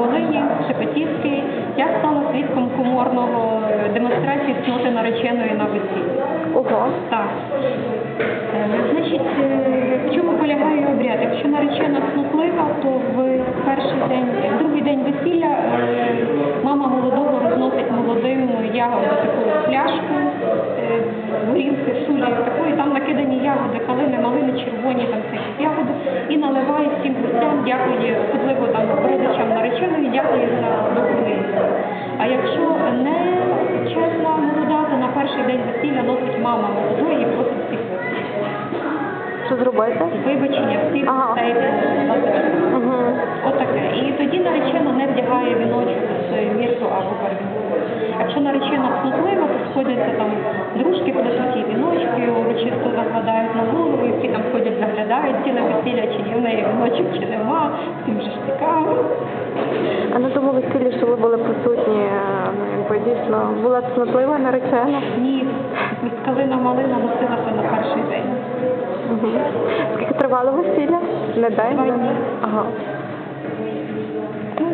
Волині, Шепетівський, я стала свідком коморного е, демонстрації цноти нареченої на весіллі. Ого. Так. Е, Значить, е, в чому полягає обряд? Якщо наречена цнотлива, то в перший день, в другий день весілля мама молодого розносить молодим ягоди таку пляшку, горілки, сулі такої, там накидані ягоди, калини, малини, червоні, там всякі ягоди, і наливає всім гостям, дякує, особливо перший день весілля носить мама молодої і просить всіх Що зробити? вибачення всіх Ага. на свадьбу. Угу. Отаке. І тоді наречена не вдягає віночок з мірту або барвінку. Якщо наречена псутлива, то сходяться там дружки, плетуть віночки, урочисто закладають на голову, і всі там ходять, заглядають ціле весілля, чи є в неї віночок, чи нема, тому весіллі, що ви були присутні, ну, якби дійсно була цнотлива наречена. Ні, калина малина носилася на перший день. Угу. Скільки тривало весілля? Не дай? Ага. Ну,